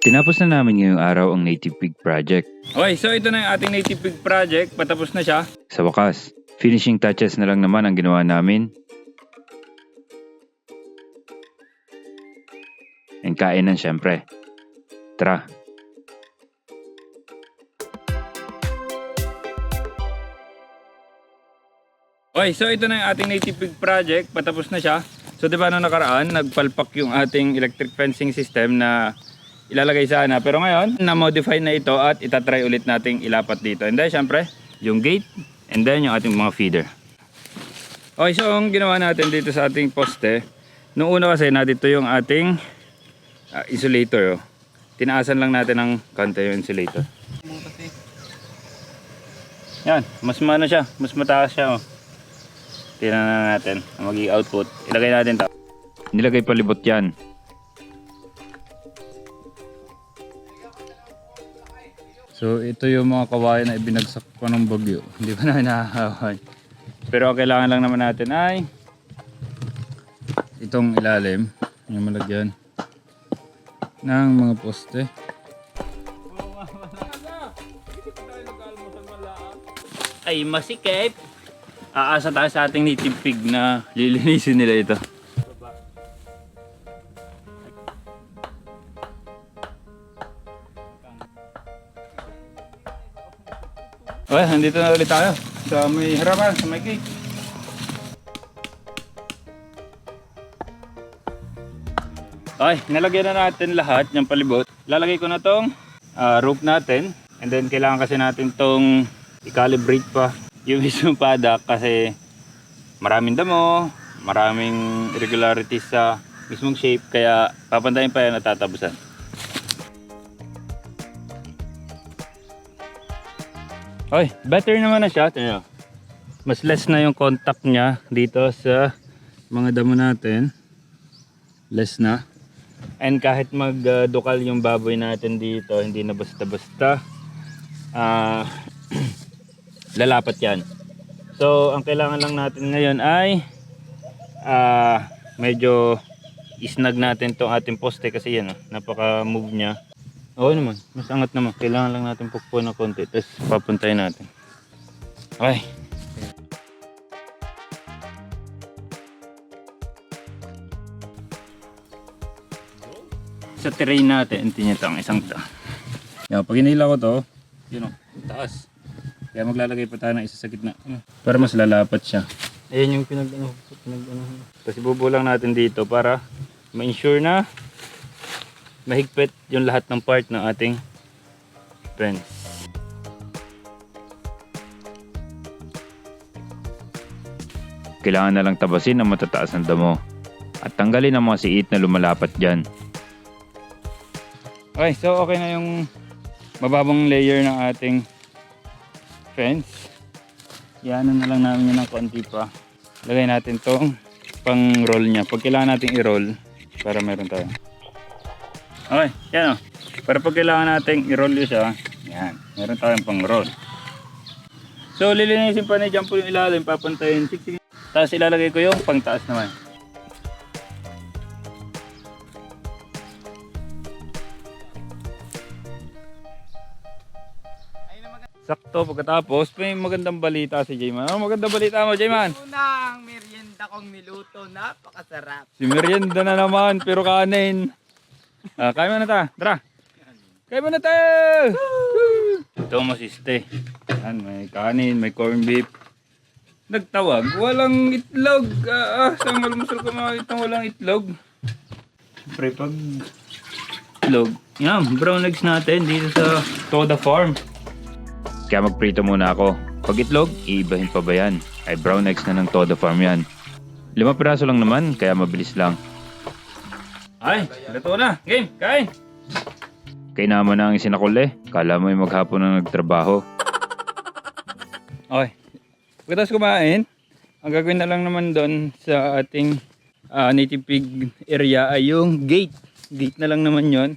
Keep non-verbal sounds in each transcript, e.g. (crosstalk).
Tinapos na namin ngayong araw ang Native Pig Project. Okay, so ito na yung ating native pig project. Patapos na siya. Sa wakas, finishing touches na lang naman ang ginawa namin. And kainan syempre. Tara, Okay, so ito na yung ating native pig project. Patapos na siya. So di ba nung nakaraan, nagpalpak yung ating electric fencing system na ilalagay sana. Pero ngayon, na-modify na ito at itatry ulit nating ilapat dito. And then, syempre, yung gate and then yung ating mga feeder. Okay, so ang ginawa natin dito sa ating poste, nung una kasi na dito yung ating ah, insulator. Oh. Tinaasan lang natin ng konti yung insulator. Yan, mas maano siya, mas mataas siya. Oh. Tingnan na natin ang magiging output. Ilagay natin to. nilagay palibot yan. So ito yung mga kawayan na ibinagsak pa ng bagyo. (laughs) Hindi pa na nahahawan. Pero ang kailangan lang naman natin ay itong ilalim, yung malagyan ng mga poste. Ay masikip. Aasa tayo sa ating native pig na lilinisin nila ito. Okay, nandito na ulit tayo sa may harapan, sa may gate. Okay, nalagyan na natin lahat ng palibot. Lalagay ko na tong ah, rope natin. And then kailangan kasi natin tong i-calibrate pa yung (laughs) mismong paddock kasi maraming damo, maraming irregularities sa mismong shape kaya papantayin pa yan at Oy, better naman na siya. Tingnan. Mas less na yung contact niya dito sa mga damo natin. Less na. And kahit magdukal yung baboy natin dito, hindi na basta-basta ah (clears throat) lalapat yan. So, ang kailangan lang natin ngayon ay ah medyo isnag natin tong ating poste kasi yan, oh, napaka-move niya. Oo naman, mas angat naman. Kailangan lang natin pukpuan ng konti. Tapos papuntayin natin. Okay. Sa terrain natin, tingnan ito ang isang to. Yan, pag hinila ko to, yun o, taas. Kaya maglalagay pa tayo ng isa sa gitna. Para mas lalapat siya. Ayan yung pinag ano, pinag ano. Tapos ibubulang natin dito para ma-ensure na mahigpit yung lahat ng part ng ating fence. Kailangan na lang tabasin ang matataas ng damo. At tanggalin ang mga siit na lumalapat dyan. Okay, so okay na yung mababang layer ng ating fence. Yan na lang namin yun ng konti pa. Lagay natin tong pang roll niya. Pag kailangan natin i-roll para meron tayo. Okay, yan o. Para pag kailangan natin i-roll yun siya, yan, meron tayong pang roll. So lilinisin pa ni Jump yung ilalim, papuntayin. Siksik. Tapos ilalagay ko yung pang taas naman. Sakto pagkatapos, may magandang balita si Jayman. Ano magandang balita mo, Jayman? Unang merienda kong niluto, napakasarap. Si merienda na naman, pero kanin. Ah, kaya mo na ta, tara. Kaya mo na! Ito ang masiste. Yan, may kanin, may corned beef. Nagtawag, walang itlog. Ah, ah saan malmusal ko makakita walang itlog? Siyempre, pag itlog, yan, brown eggs natin dito sa Toda Farm. Kaya magprito muna ako. Pag itlog, iibahin pa ba yan? Ay brown eggs na ng Toda Farm yan. Lima piraso lang naman, kaya mabilis lang. Ay, luto na. Game, kain. Kaya naman na ang isinakuli. Kala mo ay maghapon na nagtrabaho. Okay. Pagkatapos kumain, ang gagawin na lang naman doon sa ating ah, native pig area ay yung gate. Gate na lang naman yon.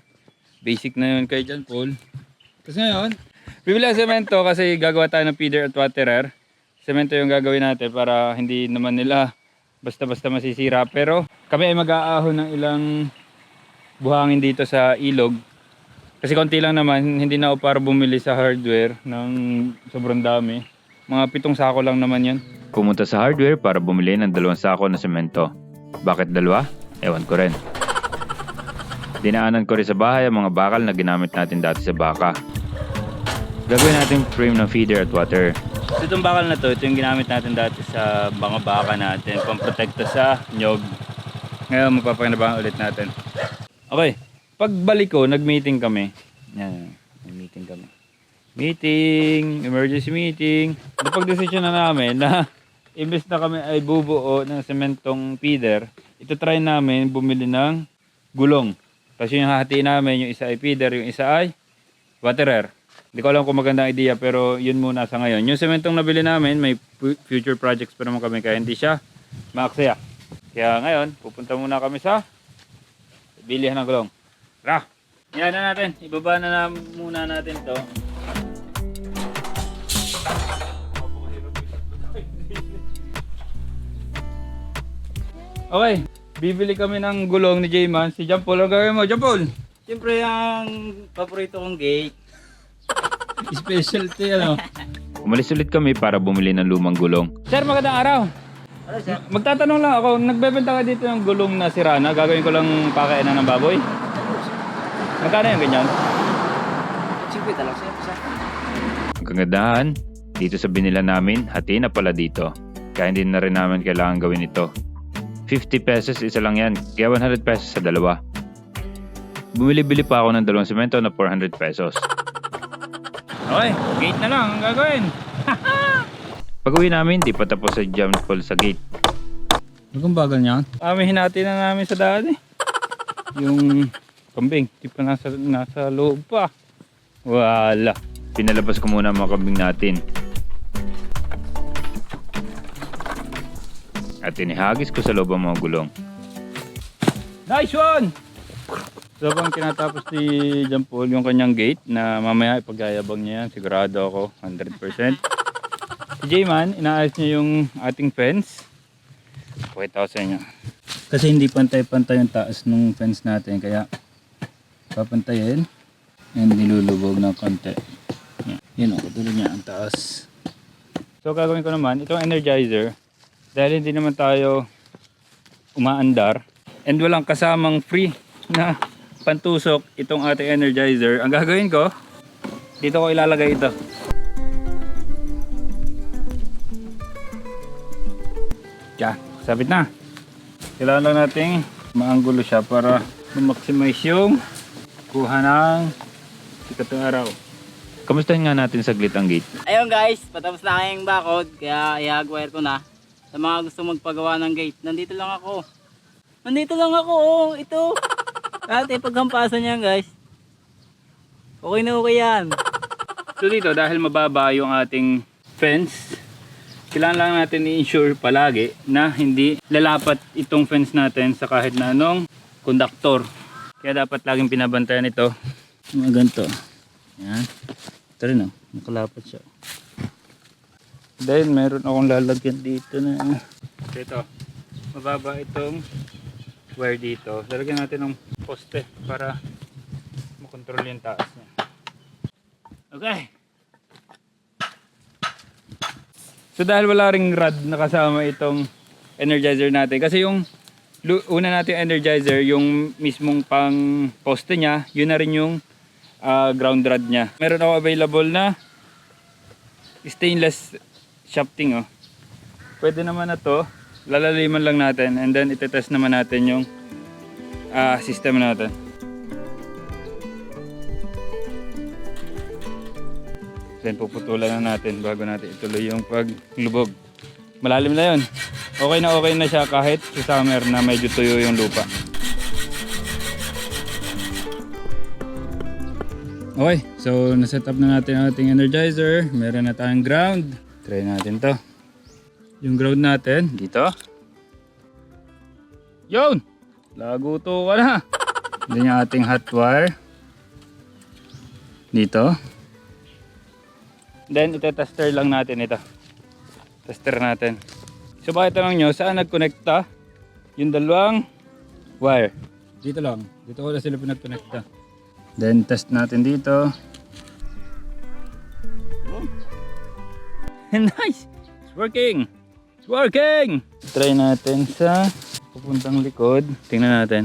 Basic na yun kay John Paul. Tapos ngayon, bibili ang semento kasi gagawa tayo ng feeder at waterer. Semento yung gagawin natin para hindi naman nila basta-basta masisira. Pero kami ay mag-aahon ng ilang buhangin dito sa ilog Kasi konti lang naman, hindi na ako para bumili sa hardware ng sobrang dami. Mga pitong sako lang naman yan. Pumunta sa hardware para bumili ng dalawang sako na semento. Bakit dalawa? Ewan ko rin. Dinaanan ko rin sa bahay ang mga bakal na ginamit natin dati sa baka. Gagawin natin frame ng feeder at water. So itong bakal na to, ito yung ginamit natin dati sa mga baka natin, pamprotekta sa nyog. Ngayon, mapapakinabangan ulit natin. Okay, pagbalik ko, nag-meeting kami. Yan, may meeting kami. Meeting, emergency meeting. Napag-desisyon na namin na (laughs) imbes na kami ay bubuo ng sementong feeder, ito try namin bumili ng gulong. Tapos yung hahatiin namin, yung isa ay feeder, yung isa ay waterer. Hindi ko alam kung magandang idea pero yun muna sa ngayon. Yung sementong nabili namin, may fu- future projects pa naman kami kaya hindi siya maaksaya. Kaya ngayon, pupunta muna kami sa bilihan ng gulong. Tara! Yan na natin. Ibaba na, na muna natin to. Okay, bibili kami ng gulong ni J-Man. Si John Paul, ang gagawin mo? John Paul! Siyempre, ang paborito kong gate. Specialty ano? (laughs) Umalis ulit kami para bumili ng lumang gulong. Sir, magandang araw. Ano? Magtatanong lang ako, nagbebenta ka dito ng gulong na sirana, gagawin ko lang pakainan ng baboy. Magkano yung ganyan? Siyempre talaga sir. sir. Ang kagandahan, dito sa binila namin, hati na pala dito. Kaya hindi na rin namin kailangan gawin ito. 50 pesos isa lang yan, kaya 100 pesos sa dalawa. Bumili-bili pa ako ng dalawang semento na 400 pesos. Okay, gate na lang ang gagawin. Pag uwi namin, di pa tapos sa jam fall sa gate. Magang bagal niyan? Kami hinati na namin sa daan eh. Yung kambing, di pa nasa, nasa loob pa. Wala. Pinalabas ko muna ang mga kambing natin. At inihagis ko sa loob ang mga gulong. Nice one! So bang tinatapos ni John Paul yung kanyang gate na mamaya ipagyayabang niya yan, sigurado ako 100%. Si J-Man, inaayos niya yung ating fence. Pakita ko sa inyo. Kasi hindi pantay-pantay yung taas ng fence natin kaya papantayin and nilulubog ng konti. Yan, o, katulad niya ang taas. So gagawin ko naman, itong energizer, dahil hindi naman tayo umaandar and walang kasamang free na pantusok itong ating energizer. Ang gagawin ko, dito ko ilalagay ito. Kaya, sabit na. Kailangan lang nating maanggulo siya para ma-maximize yung kuha ng sikat ng araw. Kamustahin nga natin saglit ang gate. Ayun guys, patapos na kayong bakod. Kaya i-hardwire ko na. Sa mga gusto magpagawa ng gate, nandito lang ako. Nandito lang ako, oh. Ito. (laughs) At ipaghampasan yan guys. Okay na okay yan. So dito, dahil mababa yung ating fence, kailangan lang natin i-ensure palagi na hindi lalapat itong fence natin sa kahit na anong konduktor. Kaya dapat laging pinabantayan ito. Mga ganito. Yan. Ito rin oh, nakalapat siya. Then meron akong lalagyan dito na ito. Mababa itong wire dito. Lalagyan natin ng poste para makontrol yung taas niya. Okay. So dahil wala ring rod na kasama itong energizer natin kasi yung una nating energizer yung mismong pang poste niya, yun na rin yung ah, ground rod niya. Meron ako available na stainless shafting oh. Pwede naman na to, lalaliman lang natin and then itetest naman natin yung ah, system natin. Then puputulan na natin bago natin ituloy yung paglubog. Malalim na yun. Okay na okay na siya kahit sa summer na medyo tuyo yung lupa. Okay, so naset up na natin ang ating energizer. Meron na tayong ground. Try natin to. Yung ground natin, dito. Yun! Laguto ka na. (laughs) Then yung ating hot wire. Dito. Then ite-tester lang natin ito. Tester natin. So bakit tanong nyo, saan nagkonekta yung dalawang wire? Dito lang. Dito ko na sila pinagkonekta. Then test natin dito. (laughs) nice! It's working! It's working! Try natin sa pupuntang likod. Tingnan natin.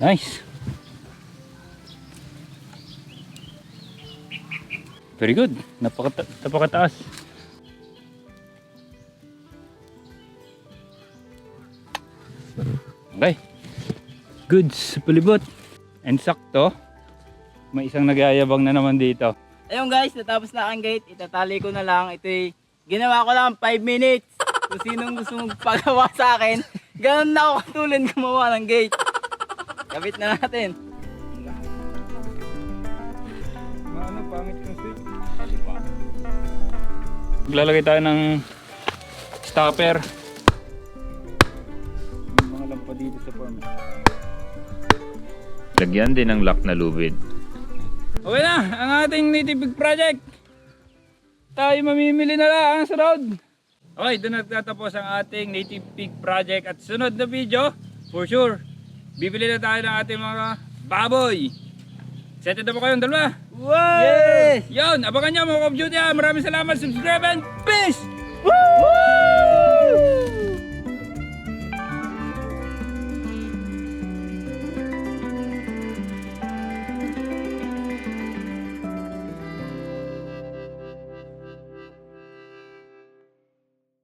Nice! Very good. Napakata napakataas. Okay. Goods sa palibot. And sakto, may isang nagyayabang na naman dito. Ayun guys, natapos na ang gate. Itatali ko na lang. Ito'y ginawa ko lang 5 minutes. Kung sinong gusto magpagawa sa akin, ganun na ako katulad gumawa ng gate. Kabit na natin. Maglalagay tayo ng stopper. Yung mga lampa dito sa farm. Lagyan din ng lock na lubid. Okay na, ang ating native big project. Tayo mamimili na lang sa road. Okay, doon nagtatapos ang ating native pig project at sunod na video, for sure, bibili na tayo ng ating mga baboy. Excited na ba kayong dalawa? Wow! Yun, abangan nyo mga Call of Duty ha. Maraming salamat, subscribe and peace! Woo!